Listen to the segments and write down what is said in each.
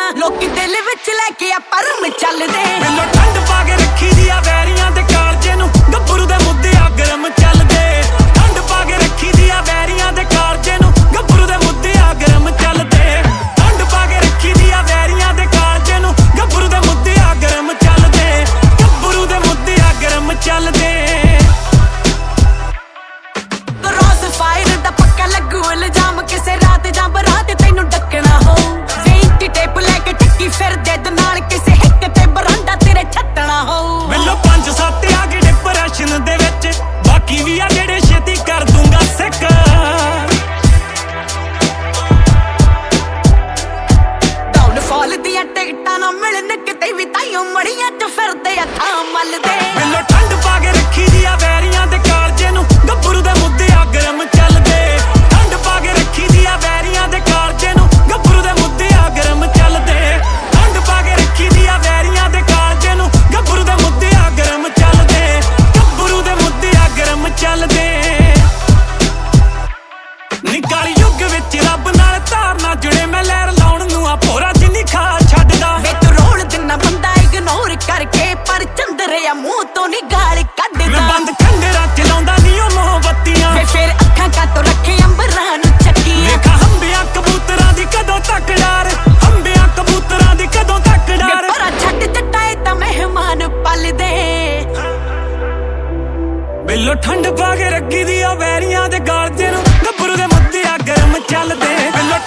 ਨਾ ਲੋਕੀ ਦਿਲ ਵਿੱਚ ਲੈ ਕੇ ਆ ਪਰਮ ਚੱਲਦੇ। ਮੈਨੂੰ ਠੰਡ ਪਾ ਕੇ ਰੱਖੀ ਦੀ ਆ ਵੈਰੀਆਂ ਦੇ ਕਾਲਜੇ ਨੂੰ। ਗੱਭਰੂ ਦੇ ਮੁੱਦੇ ਆ ਗਰਮ ਚੱਲਦੇ। ਠੰਡ ਪਾ ਕੇ ਰੱਖੀ ਦੀ ਆ ਵੈਰੀਆਂ ਦੇ ਕਾਲਜੇ ਨੂੰ। ਗੱਭਰੂ ਦੇ ਮੁੱਦੇ ਆ ਗਰਮ ਚੱਲਦੇ। ਠੰਡ ਪਾ ਕੇ ਰੱਖੀ ਦੀ ਆ ਵੈਰੀਆਂ ਦੇ ਕਾਲਜੇ ਨੂੰ। ਗੱਭਰੂ ਦੇ ਮੁੱਦੇ ਆ ਗਰਮ ਚੱਲਦੇ। ਗੱਭਰੂ ਦੇ ਮੁੱਦੇ ਆ ਗਰਮ ਚੱਲਦੇ। ਕ੍ਰੋਸ ਫਾਇਰ ਦਾ ਪੱਕਾ ਲੱਗੂ ਇਲਜ਼ਾਮ ਕਿਸੇ ਰਾਤ ਜਾਂ ਕਿਤੇ ਵੀ ਚ ਫਿਰਦੇ ਆ, ਥਾਂ ਮੱਲਦੇ। ਮੈਨੂੰ ਠੰਡ ਪਾ ਕੇ ਰੱਖੀ ਦੀ ਆ ਵੈਰੀਆਂ ਦੇ ਕਾਲਜੇ ਨੂੰ। ਗੱਭਰੂ ਦੇ ਮੁੱਦੇ ਆ ਗਰਮ ਚੱਲਦੇ। ਠੰਡ ਪਾ ਕੇ ਰੱਖੀ ਦੀ ਆ ਵੈਰੀਆਂ ਦੇ ਕਾਲਜੇ ਨੂੰ। ਗੱਭਰੂ ਦੇ ਮੁੱਦੇ ਆ ਗਰਮ ਚੱਲਦੇ। ਠੰਡ ਪਾ ਕੇ ਰੱਖੀ ਦੀ ਆ ਵੈਰੀਆਂ ਦੇ ਕਾਲਜੇ ਨੂੰ। ਗੱਭਰੂ ਦੇ ਮੁੱਦੇ ਆ ਗਰਮ ਚੱਲਦੇ। ਗੱਭਰੂ ਦੇ ਮੁੱਦੇ ਆ ਗਰਮ ਚੱਲਦੇ। ਨਿਕਾਲੀ ਯੁੱਗ ਵਿੱਚ ਰੱਬ ਨਾਲ ਧਾਰਨਾ, ਜੁੜੇ ਮੈਂ ਲਹਿਰ ਬਿੱਲੋ ਠੰਡ ਪਾ ਕੇ ਰੱਗੀ ਦੀ ਆ ਵੈਰੀਆਂ ਦੇ ਗਾਲਜੇ ਨੂੰ ਗੱਭਰੂ ਦੇ ਮੁੱਦੇ ਆ ਗਰਮ ਚੱਲਦੇ। ਬਿੱਲੋ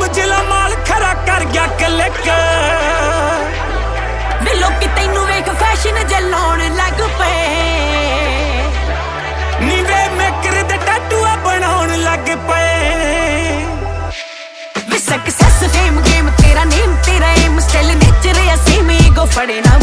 ਬਿੱਲੋ ਸਮਝ ਮਾਲ ਖਰਾ ਕਰ ਗਿਆ ਕਲਿੱਕ। ਵੇ ਲੋਕੀ ਤੈਨੂੰ ਵੇਖ ਫੈਸ਼ਨ ਜੇ ਲਾਉਣ ਲੱਗ ਪਏ। ਨੀਵੇਂ ਮੇਕਰ ਦੇ ਟੈਟੂਆ ਬਣਾਉਣ ਲੱਗ ਪਏ। ਵੇ ਸਕਸੈਸ ਫੇਮ ਗੇਮ ਤੇਰਾ ਨੇਮ ਤੇਰਾ ਏਮ ਸਟਾਈਲ ਨੇਚਰ ਅਸੀਂ ਮੀਗੋ ਫੜੇ ਨਾ